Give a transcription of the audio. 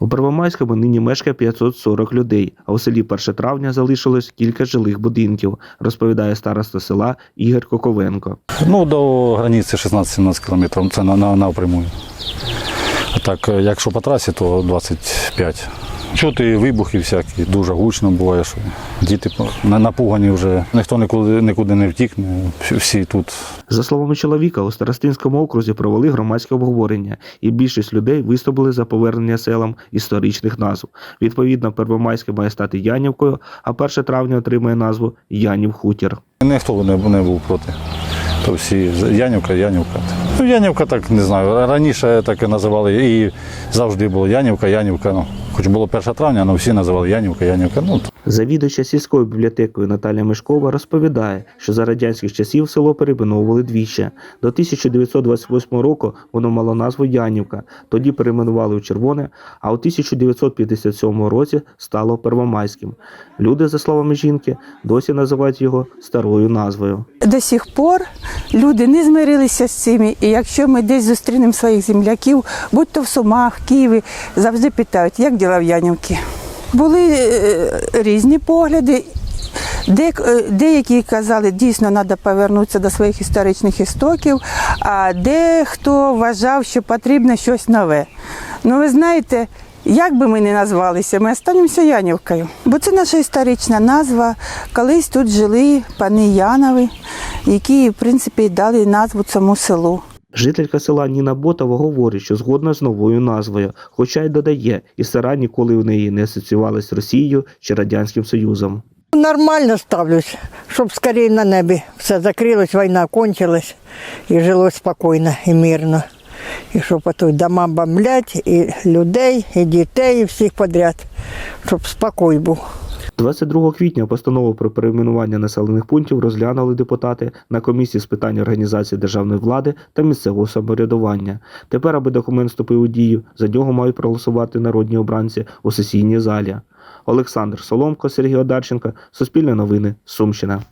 У Первомайському нині мешкає 540 людей, а у селі 1 травня залишилось кілька жилих будинків, розповідає староста села Ігор Коковенко. Ну, до границі 16-17 кілометрів, це на, на, напряму. А так, е, якщо по трасі, то 25. Чути вибухи всякі, дуже гучно буває, що діти на- напугані вже, ніхто нікуди, нікуди не втікне, всі- всі тут. За словами чоловіка, у Старостинському окрузі провели громадське обговорення, і більшість людей виступили за повернення селам історичних назв. Відповідно, Первомайське має стати Янівкою, а 1 травня отримає назву Янів Хутір. Ніхто не, не був проти. То всі Янівка, Янівка. Ну, Янівка так не знаю. Раніше так і називали і завжди було Янівка, Янівка. Ну, хоч було 1 травня, але всі називали Янівка, Янівка. Ну, Завідувача сільською бібліотекою Наталія Мишкова розповідає, що за радянських часів село перейменовували двічі. До 1928 року воно мало назву Янівка, тоді перейменували у Червоне, а у 1957 році стало Первомайським. Люди, за словами жінки, досі називають його старою назвою. До сих пор люди не змирилися з цим. І якщо ми десь зустрінемо своїх земляків, будь то в Сумах, в Києві, завжди питають, як діла в Янівці. Були е, різні погляди. Е, деякі казали, дійсно треба повернутися до своїх історичних істоків, а дехто вважав, що потрібно щось нове. Ну, ви знаєте, як би ми не назвалися, ми останемося Янівкою. Бо це наша історична назва. Колись тут жили пани Янови, які, в принципі, дали назву цьому селу. Жителька села Ніна Ботова говорить, що згодна з новою назвою, хоча й додає, і села ніколи в неї не асоціювалась з Росією чи Радянським Союзом. Нормально ставлюсь, щоб скорее на небі все закрилось, війна кончилась і жило спокійно і мирно. І щоб тут дома бомблять, і людей, і дітей, і всіх подряд, щоб спокій був. 22 квітня постанову про перейменування населених пунктів розглянули депутати на комісії з питань організації державної влади та місцевого самоврядування. Тепер, аби документ вступив у дію, за нього мають проголосувати народні обранці у сесійній залі. Олександр Соломко, Сергій Одарченко, Суспільне новини, Сумщина.